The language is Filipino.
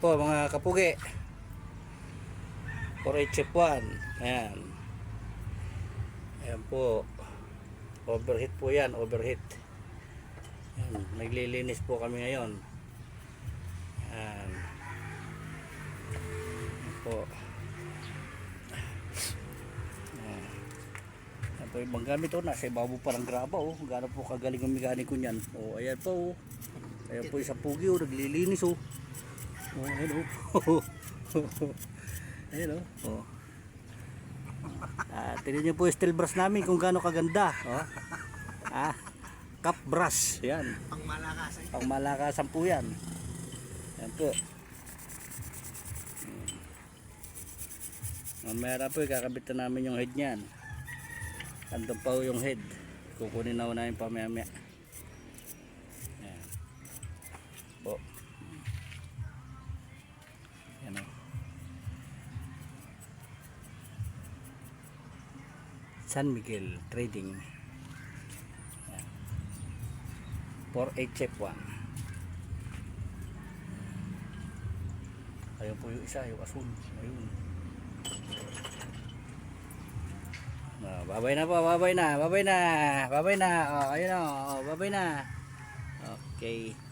po mga kapugi. 4 chip 1. Ayan. Ayan po. Overheat po yan, overheat. Ayan. Naglilinis po kami ngayon. Ayan. Ayan po. Ayan. Ayan po ibang gamit oh, nasa ibabaw pa ng graba oh. Gano'n po kagaling ang mekaniko niyan. Oh, ayan po oh. Ayan po isang pugi oh, naglilinis oh. Oh, ayan oh. oh. oh. Ah, tingnan niyo po yung steel brush namin kung gaano kaganda. Oh. Ah, cup brush. Yan. Pang malakas. Pang malakasan po yan. Yan po. Hmm. Mamaya po, kakabit na namin yung head niyan. Andun pa po yung head. Kukunin na ho namin pamaya San Miguel Trading. Yan. 4 chip 1. Ayun po yung isa, yung asul. Ayun. Ah, babay na po, babay na, babay na, babay na. Oh, ayun na, oh, babay na. Okay.